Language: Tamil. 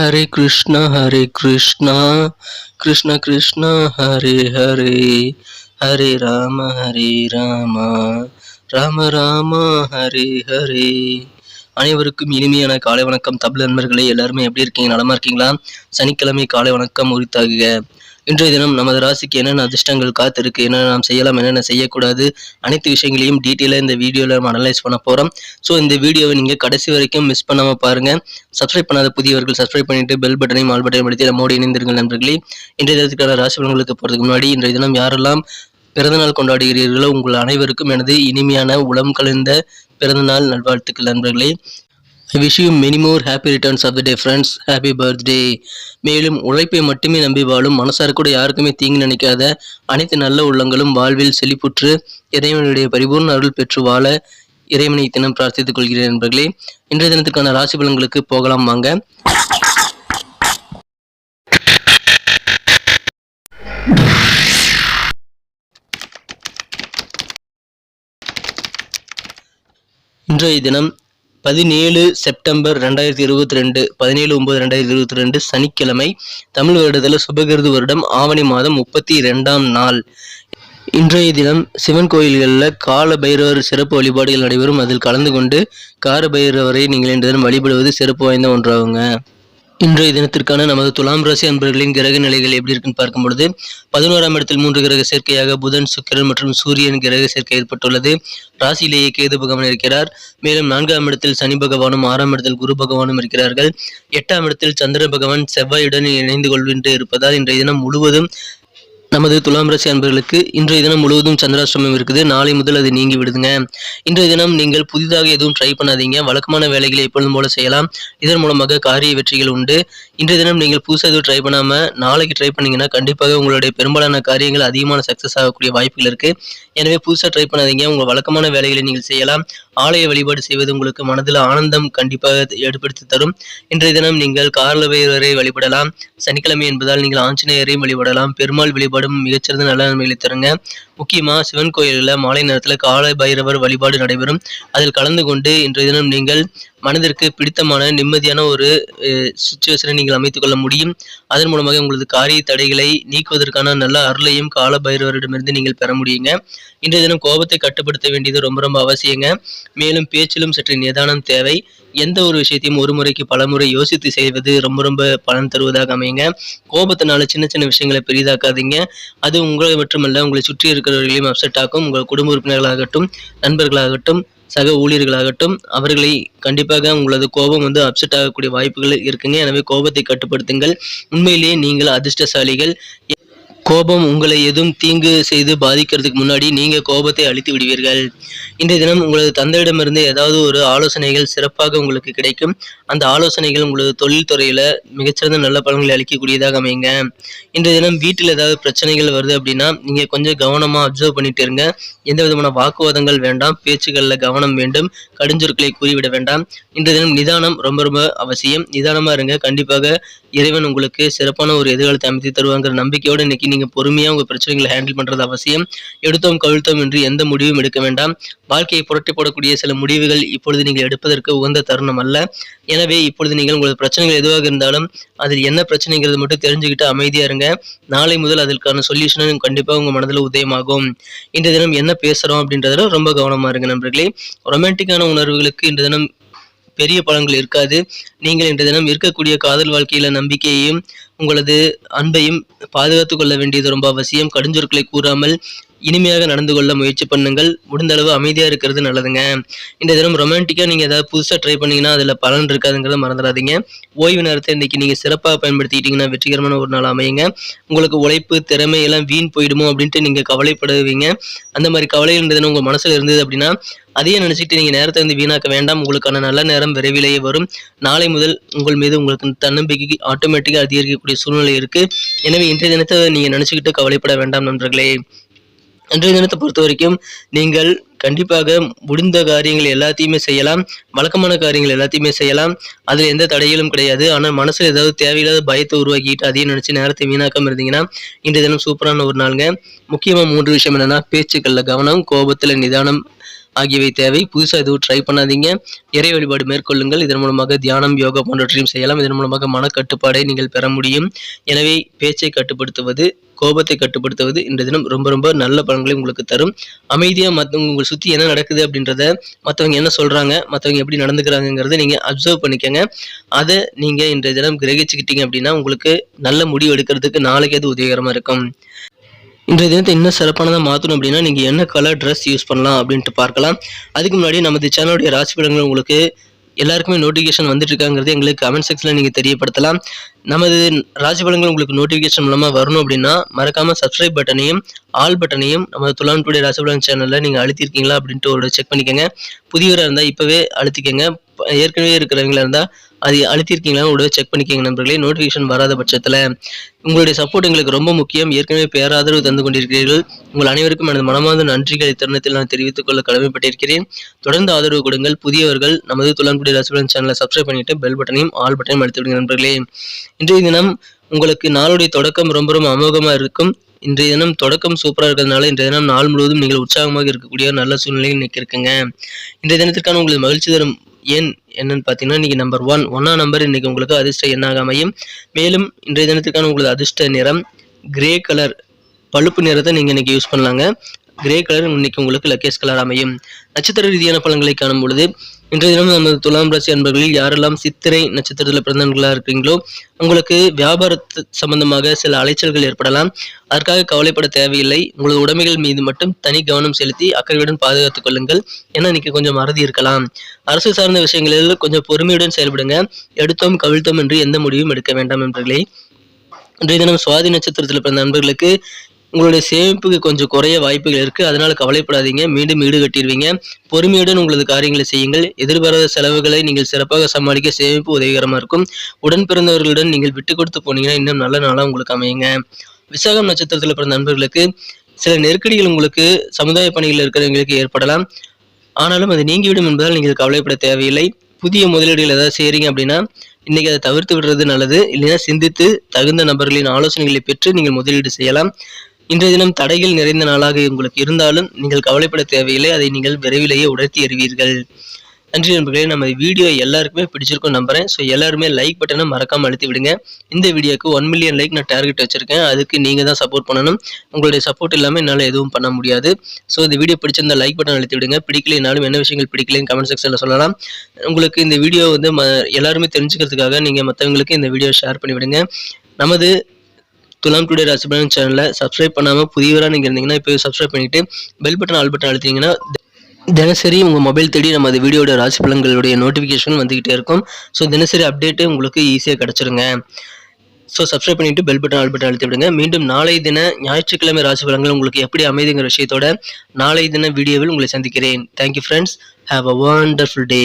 ஹரே கிருஷ்ணா ஹரே கிருஷ்ணா கிருஷ்ண கிருஷ்ணா ஹரே ஹரே ஹரே ராம ஹரே ராமா ராம ராமா ஹரே ஹரே அனைவருக்கும் இனிமையான காலை வணக்கம். தமிழ் நண்பர்களே எல்லாருமே எப்படி இருக்கீங்க? நலமா இருக்கீங்களா? சனிக்கிழமை காலை வணக்கம் உரித்தாகுக. இன்றைய தினம் நமது ராசிக்கு என்னென்ன அதிர்ஷ்டங்கள் காத்திருக்கு என்னென்ன நாம் செய்யலாம் என்னென்ன செய்யக்கூடாது அனைத்து விஷயங்களையும் டீட்டெயிலாக இந்த வீடியோவில் நம்ம அனலைஸ் பண்ண போகிறோம் ஸோ இந்த வீடியோவை நீங்கள் கடைசி வரைக்கும் மிஸ் பண்ணாமல் பாருங்கள் சப்ஸ்கிரைப் பண்ணாத புதியவர்கள் சப்ஸ்கிரைப் பண்ணிட்டு பெல் பட்டனையும் ஆல் பட்டனையும் அழுத்தி நம்மோடு இணைந்திருங்கள் நண்பர்களே. இன்றைய தினத்துக்கான ராசி பலன்களுக்கு போகிறதுக்கு முன்னாடி இன்றைய தினம் யாரெல்லாம் பிறந்தநாள் கொண்டாடுகிறீர்களோ உங்கள் அனைவருக்கும் எனது இனிமையான உளம் கலந்த பிறந்தநாள் நல்வாழ்த்துக்கள் நண்பர்களே. I wish you many more happy returns of the day friends happy birthday மேலும் உழைப்பை மட்டுமே நம்பி வாழும் மனசார் கூட யாருக்குமே தீங்கு நினைக்காத அனைத்து நல்ல உள்ளங்களும் வாழ்வில் செழிப்புற்று இறைவனுடைய பரிபூர்ண அருள் பெற்று வாழ இறைவனை தினம் பிரார்த்தித்துக் கொள்கிறேன் நண்பர்களே. இன்றைய தினத்துக்கான ராசி பலன்களுக்கு போகலாம் வாங்க. இன்றைய தினம் பதினேழு செப்டம்பர் ரெண்டாயிரத்தி இருபத்தி ரெண்டு பதினேழு ஒன்பது ரெண்டாயிரத்தி இருபத்தி ரெண்டு சனிக்கிழமை தமிழ் வருடத்தில் சுபகிருது வருடம் ஆவணி மாதம் முப்பத்தி ரெண்டாம் நாள். இன்றைய தினம் சிவன் கோயில்களில் கால பைரவர் சிறப்பு வழிபாடுகள் நடைபெறும். அதில் கலந்து கொண்டு கார பைரவரை நீங்கள் இன்று தினம் வழிபடுவது சிறப்பு வாய்ந்த ஒன்றாகுங்க. இன்றைய தினத்திற்கான நமது துலாம் ராசி அன்பர்களின் கிரக நிலைகள் எப்படி இருக்குன்னு பார்க்கும் பொழுது பதினோராம் இடத்தில் மூன்று கிரக சேர்க்கையாக புதன் சுக்கிரன் மற்றும் சூரியன் கிரக சேர்க்கை ஏற்பட்டுள்ளது. ராசியிலேயே கேது பகவான் இருக்கிறார். மேலும் நான்காம் இடத்தில் சனி பகவானும் ஆறாம் இடத்தில் குரு பகவானும் இருக்கிறார்கள். எட்டாம் இடத்தில் சந்திர பகவான் செவ்வாயுடன் இணைந்து கொள்கின்ற இருப்பதால் இன்றைய தினம் முழுவதும் நமது துலாம் ராசி அன்பர்களுக்கு இன்றைய தினம் முழுவதும் சந்திராசிரமம் இருக்குது. நாளை முதல் அது நீங்கி விடுதுங்க. இன்றைய தினம் நீங்கள் புதிதாக எதுவும் ட்ரை பண்ணாதீங்க. வழக்கமான வேலைகளை எப்பொழுதும் போல செய்யலாம். இதன் மூலமாக காரிய வெற்றிகள் உண்டு. இன்றைய தினம் நீங்கள் புதுசாக எதுவும் ட்ரை பண்ணாமல் நாளைக்கு ட்ரை பண்ணீங்கன்னா கண்டிப்பாக உங்களுடைய பெரும்பாலான காரியங்கள் அதிகமான சக்ஸஸ் ஆகக்கூடிய வாய்ப்புகள் இருக்குது எனவே புதுசாக ட்ரை பண்ணாதீங்க. உங்கள் வழக்கமான வேலைகளை நீங்கள் செய்யலாம். ஆலய வழிபாடு செய்வது உங்களுக்கு மனதில் ஆனந்தம் கண்டிப்பாக ஏற்படுத்தி தரும். இன்றைய தினம் நீங்கள் கார்லவேரை வழிபடலாம். சனிக்கிழமை என்பதால் நீங்கள் ஆஞ்சநேயரையும் வழிபடலாம். பெருமாள் வழிபாடும் மிகச்சிறந்த நல்ல நன்மைகளை தருங்க. முக்கியமாக சிவன் கோயிலில் மாலை நேரத்தில் கால பைரவர் வழிபாடு நடைபெறும். அதில் கலந்து கொண்டு இன்றைய தினம் நீங்கள் மனதிற்கு பிடித்தமான நிம்மதியான ஒரு சுச்சுவேஷனை நீங்கள் அமைத்துக் கொள்ள முடியும். அதன் மூலமாக உங்களது காரிய தடைகளை நீக்குவதற்கான நல்ல அருளையும் கால பைரவரிடமிருந்து நீங்கள் பெற முடியுங்க. இன்றைய தினம் கோபத்தை கட்டுப்படுத்த வேண்டியது ரொம்ப ரொம்ப அவசியங்க. மேலும் பேச்சிலும் சற்று நிதானம் தேவை. எந்த ஒரு விஷயத்தையும் ஒரு முறைக்கு பல முறை யோசித்து செய்வது ரொம்ப ரொம்ப பலன் தருவதாக அமையுங்க. கோபத்தினால சின்ன சின்ன விஷயங்களை பெரிதாக்காதீங்க. அது உங்களை மட்டுமல்ல உங்களை சுற்றி இருக்கிறவர்களையும் அப்செட் ஆக்கும். உங்கள் குடும்ப உறுப்பினர்களாகட்டும் நண்பர்களாகட்டும் சக ஊழியர்களாகட்டும் அவர்களை கண்டிப்பாக உங்களது கோபம் வந்து அப்செட் ஆகக்கூடிய வாய்ப்புகள் இருக்குங்க. எனவே கோபத்தை கட்டுப்படுத்துங்கள். உண்மையிலேயே நீங்கள் அதிர்ஷ்டசாலிகள். கோபம் உங்களை எதுவும் தீங்கு செய்து பாதிக்கிறதுக்கு முன்னாடி நீங்க கோபத்தை அழித்து விடுவீர்கள். இன்றைய தினம் உங்களது தந்தையிடமிருந்து ஏதாவது ஒரு ஆலோசனைகள் சிறப்பாக உங்களுக்கு கிடைக்கும். அந்த ஆலோசனைகள் உங்களது தொழில்துறையில் மிகச்சிறந்த நல்ல பலன்களை அளிக்கக்கூடியதாக அமைங்க இன்றைய தினம் வீட்டில் ஏதாவது பிரச்சனைகள் வருது அப்படின்னா நீங்க கொஞ்சம் கவனமா அப்சர்வ் பண்ணிட்டு இருங்க. எந்த விதமான வாக்குவாதங்கள் வேண்டாம். பேச்சுகளில் கவனம் வேண்டும். கடுஞ்சொற்களை கூறிவிட வேண்டாம். இன்றைய தினம் நிதானம் ரொம்ப ரொம்ப அவசியம். நிதானமாக இருங்க. கண்டிப்பாக இறைவன் உங்களுக்கு சிறப்பான ஒரு எதிர்காலத்தை அமைத்து தருவாங்கிற நம்பிக்கையோடு இன்னைக்கு நீங்கள் பொறுமையா உங்க பிரச்சனைகளை ஹேண்டில் பண்றது அவசியம். எடுத்தோம் கவிழ்த்தோம் என்று எந்த முடிவும் எடுக்க வேண்டாம். வாழ்க்கையை புரட்டி போடக்கூடிய சில முடிவுகள் இப்பொழுது நீங்கள் எடுப்பதற்கு உகந்த தருணம் அல்ல. எனவே இப்பொழுது நீங்கள் உங்களது பிரச்சனைகள் எதுவாக இருந்தாலும் அதில் என்ன பிரச்சனைங்கிறது மட்டும் தெரிஞ்சுக்கிட்டு அமைதியாக இருங்க. நாளை முதல் அதற்கான சொல்யூஷனும் கண்டிப்பாக உங்கள் மனதில் உதயமாகும். இன்றைய தினம் என்ன பேசுறோம் அப்படின்றதுல ரொம்ப கவனமா இருங்க நண்பர்களே. ரொமான்டிக்கான உணர்வுகளுக்கு இன்றைய தினம் பெரிய பலன்கள் இருக்காது. நீங்கள் இன்றைய தினம் இருக்கக்கூடிய காதல் வாழ்க்கையில நம்பிக்கையையும் உங்களது அன்பையும் பாதுகாத்து கொள்ள வேண்டியது ரொம்ப அவசியம். கடுஞ்சொற்களை கூறாமல் இனிமையாக நடந்து கொள்ள முயற்சி பண்ணுங்கள். முடிந்தளவு அமைதியாக இருக்கிறது நல்லதுங்க. இந்த தினம் ரொமான்டிக்காக நீங்கள் ஏதாவது புதுசாக ட்ரை பண்ணீங்கன்னா அதில் பலன் இருக்காதுங்கிறத மறந்துடாதீங்க. ஓய்வு நேரத்தை இன்றைக்கி நீங்கள் சிறப்பாக பயன்படுத்திக்கிட்டீங்கன்னா வெற்றிகரமான ஒரு நாள் அமையுங்க. உங்களுக்கு உழைப்பு திறமை எல்லாம் வீண் போயிடுமோ அப்படின்ட்டு நீங்கள் கவலைப்படுவீங்க. அந்த மாதிரி கவலை இந்த தினம் உங்கள் மனசில் இருந்தது அப்படின்னா அதையே நினைச்சிட்டு நீங்கள் நேரத்தை வந்து வீணாக்க வேண்டாம். உங்களுக்கான நல்ல நேரம் விரைவிலேயே வரும். நாளை முதல் உங்கள் மீது உங்களுக்கு தன்னம்பிக்கை ஆட்டோமேட்டிக்காக அதிகரிக்கக்கூடிய சூழ்நிலை இருக்கு. எனவே இன்றைய தினத்தை நீங்கள் நினச்சிக்கிட்டு கவலைப்பட வேண்டாம் நண்பர்களே. இன்றைய தினத்தை பொறுத்த வரைக்கும் நீங்கள் கண்டிப்பாக முடிந்த காரியங்கள் எல்லாத்தையுமே செய்யலாம். வழக்கமான காரியங்கள் எல்லாத்தையுமே செய்யலாம். அதில் எந்த தடைகளும் கிடையாது. ஆனால் மனசில் ஏதாவது தேவையில்லாத பயத்தை உருவாக்கிட்டு அதையும் நினச்சி நேரத்தை வீணாக்காமல் இருந்தீங்கன்னா இன்றைய தினம் சூப்பரான ஒரு நாளுங்க. முக்கியமாக மூன்று விஷயம் என்னென்னா பேச்சுக்களில் கவனம் கோபத்தில் நிதானம் ஆகியவை தேவை. புதுசாக எதுவும் ட்ரை பண்ணாதீங்க. இறை வழிபாடு மேற்கொள்ளுங்கள். இதன் மூலமாக தியானம் யோகா போன்றவற்றையும் செய்யலாம். இதன் மூலமாக மனக்கட்டுப்பாடை நீங்கள் பெற முடியும். எனவே பேச்சை கட்டுப்படுத்துவது கோபத்தை கட்டுப்படுத்துவது இந்த தினம் ரொம்ப ரொம்ப நல்ல பலன்களை உங்களுக்கு தரும். அமைதியாக மற்றவங்க உங்களை சுற்றி என்ன நடக்குது அப்படின்றத மற்றவங்க என்ன சொல்கிறாங்க மற்றவங்க எப்படி நடந்துக்கிறாங்கங்கிறத நீங்கள் அப்சர்வ் பண்ணிக்கோங்க. அதை நீங்கள் இன்றைய தினம் கிரகிச்சுக்கிட்டீங்க அப்படின்னா உங்களுக்கு நல்ல முடிவு எடுக்கிறதுக்கு நாளைக்கு அது உதவிகரமாக இருக்கும். இன்றைய தினத்தை இன்னும் சிறப்பானதாக மாற்றணும் அப்படின்னா நீங்கள் என்ன கலர் ட்ரெஸ் யூஸ் பண்ணலாம் அப்படின்ட்டு பார்க்கலாம். அதுக்கு முன்னாடி நமது சேனலுடைய ராசி பலன்கள் உங்களுக்கு எல்லாருக்குமே நோட்டிஃபிகேஷன் வந்துட்டு இருக்காங்கிறது எங்களுக்கு கமெண்ட் செக்ஷனில் நீங்கள் தெரியப்படுத்தலாம். நமது ராசி பலன்கள் உங்களுக்கு நோட்டிஃபிகேஷன் மூலமாக வரணும் அப்படின்னா மறக்காமல் சப்ஸ்கிரைப் பட்டனையும் ஆல் பட்டனையும் நமது துலாம் டுடே ராசி பலன் சேனலில் நீங்கள் அழுத்திருக்கீங்களா அப்படின்ட்டு ஒரு செக் பண்ணிக்கோங்க. புதியவராக இருந்தால் இப்போவே அழுத்திக்கங்க. ஏற்கனவே இருக்கிறவங்களா இருந்தால் அது அழுத்திருக்கீங்களான்னு ஒரு செக் பண்ணிக்கோங்க நண்பர்களே. நோட்டிஃபிகேஷன் வராத பட்சத்தில் உங்களுடைய சப்போர்ட் எங்களுக்கு ரொம்ப முக்கியம். ஏற்கனவே பேராதரவு தந்து கொண்டிருக்கிறீர்கள். உங்கள் அனைவருக்கும் எனது மனமார்ந்த நன்றிகளை. தருணத்தில் நான் தெரிவித்துக் கொள்ள கடமைப்பட்டிருக்கிறேன். தொடர்ந்து ஆதரவு கொடுங்கள். புதியவர்கள் நமது துலான்குடி ரசிபலன் சேனலை சப்ஸ்கிரைப் பண்ணிட்டு பெல் பட்டனையும் ஆல் பட்டனையும் அழுத்திவிடுங்க நண்பர்களே. இன்றைய தினம் உங்களுக்கு நாளுடைய தொடக்கம் ரொம்ப ரொம்ப அமோகமாக இருக்கும். இன்றைய தினம் தொடக்கம் சூப்பராக இருக்கிறதுனால இன்றைய தினம் நாள் முழுவதும் நீங்கள் உற்சாகமாக இருக்கக்கூடிய நல்ல சூழ்நிலையில் இன்னைக்கு இருக்குங்க. இன்றைய தினத்திற்கான உங்களுக்கு மகிழ்ச்சி தரும் எண் என்னன்னு பார்த்தீங்கன்னா இன்னைக்கு நம்பர் ஒன் ஒன்னா நம்பர் இன்னைக்கு உங்களுக்கு அதிர்ஷ்ட எண்ணாக அமையும். மேலும் இன்றைய தினத்திற்கான உங்களது அதிர்ஷ்ட நிறம் கிரே கலர் பழுப்பு நிறத்தை நீங்கள் இன்னைக்கு யூஸ் பண்ணலாங்க. கிரே கலர் இன்னைக்கு உங்களுக்கு லக்கேஸ் கலர் அமையும். நட்சத்திர ரீதியான பலன்களை காணும் பொழுது இன்றைய தினம் நமது துலாம் ராசி அன்பர்களில் யாரெல்லாம் சித்திரை நட்சத்திரத்தில் பிறந்தவர்களாக இருக்கீங்களோ உங்களுக்கு வியாபார சம்பந்தமாக சில அலைச்சல்கள் ஏற்படலாம். அதற்காக கவலைப்பட தேவையில்லை. உங்களது உடைமைகள் மீது மட்டும் தனி கவனம் செலுத்தி அக்கறையுடன் பாதுகாத்துக் கொள்ளுங்கள். ஏன்னா இன்னைக்கு கொஞ்சம் மறதி இருக்கலாம். அரசு சார்ந்த விஷயங்களில் கொஞ்சம் பொறுமையுடன் செயல்படுங்க. எடுத்தோம் கவிழ்த்தோம் என்று எந்த முடிவும் எடுக்க வேண்டாம் என்பர்களே இன்றைய தினம் சுவாதி நட்சத்திரத்தில் பிறந்த நண்பர்களுக்கு உங்களுடைய சேமிப்புக்கு கொஞ்சம் குறைய வாய்ப்புகள் இருக்குது அதனால் கவலைப்படாதீங்க. மீண்டும் ஈடு கட்டிடுவீங்க. பொறுமையுடன் உங்களது காரியங்களை செய்யுங்கள். எதிர்பாராத செலவுகளை நீங்கள் சிறப்பாக சமாளிக்க சேமிப்பு உதவிகரமாக இருக்கும். உடன் பிறந்தவர்களுடன் நீங்கள் விட்டு கொடுத்து போனீங்கன்னா இன்னும் நல்ல நாளாக உங்களுக்கு அமையுங்க. விசாகம் நட்சத்திரத்தில் பிறந்த நண்பர்களுக்கு சில நெருக்கடிகள் உங்களுக்கு சமுதாய பணிகளில் இருக்கிறவங்களுக்கு ஏற்படலாம். ஆனாலும் அது நீங்கிவிடும் என்பதால் நீங்கள் கவலைப்பட தேவையில்லை. புதிய முதலீடுகள் ஏதாவது செய்கிறீங்க அப்படின்னா இன்னைக்கு அதை தவிர்த்து விடுறது நல்லது. இல்லைன்னா சிந்தித்து தகுந்த நபர்களின் ஆலோசனைகளை பெற்று நீங்கள் முதலீடு செய்யலாம். இன்றைய தினம் தடைகள் நிறைந்த நாளாக உங்களுக்கு இருந்தாலும் நீங்கள் கவலைப்பட தேவையில்லை. அதை நீங்கள் விரைவிலேயே உணர்த்தி அறிவீர்கள் நன்றி நண்பர்களே நம்ம வீடியோ எல்லாருக்குமே பிடிச்சிருக்கும் நம்புறேன். ஸோ எல்லாருமே லைக் பட்டனை மறக்காம அழுத்தி விடுங்க. இந்த வீடியோக்கு ஒன் மில்லியன் லைக் நான் டார்கெட் வச்சிருக்கேன். அதுக்கு நீங்க தான் சப்போர்ட் பண்ணணும். உங்களுடைய சப்போர்ட் இல்லாமல் என்னால் எதுவும் பண்ண முடியாது. ஸோ இந்த வீடியோ பிடிச்சிருந்தா லைக் பட்டன் அழுத்தி விடுங்க. பிடிக்கலைனாலும் என்ன விஷயங்கள் பிடிக்கலைன்னு கமெண்ட் செக்ஷனில் சொல்லலாம். உங்களுக்கு இந்த வீடியோ வந்து ம எல்லாருமே தெரிஞ்சுக்கிறதுக்காக நீங்கள் மற்றவங்களுக்கு இந்த வீடியோ ஷேர் பண்ணி விடுங்க. நமது துலாம் டுடே ராசிபலன் சேனலை சப்ஸ்கிரைப் பண்ணாமல் புதியவராக நீங்கள் இருந்தீங்கன்னா இப்போ சப்ஸ்கிரைப் பண்ணிவிட்டு பெல் பட்டன் ஆல் பட்டன் அழுத்திங்கன்னா தினசரி உங்கள் மொபைல் தேடி நம்ம அது வீடியோட ராசி பலன்களுடைய நோட்டிஃபிகேஷன் வந்துக்கிட்டே இருக்கும். ஸோ தினசரி அப்டேட்டு உங்களுக்கு ஈஸியாக கிடச்சிருங்க. ஸோ சப்ஸ்கிரைப் பண்ணிவிட்டு பெல் பட்டன் ஆல் பட்டன் அழுத்தி விடுங்க. மீண்டும் நாளை தின ஞாயிற்றுக்கிழமை ராசி பலன்கள் உங்களுக்கு எப்படி அமைதுங்கிற விஷயத்தோட நாளை தின வீடியோவில் உங்களை சந்திக்கிறேன். Thank you friends have a wonderful day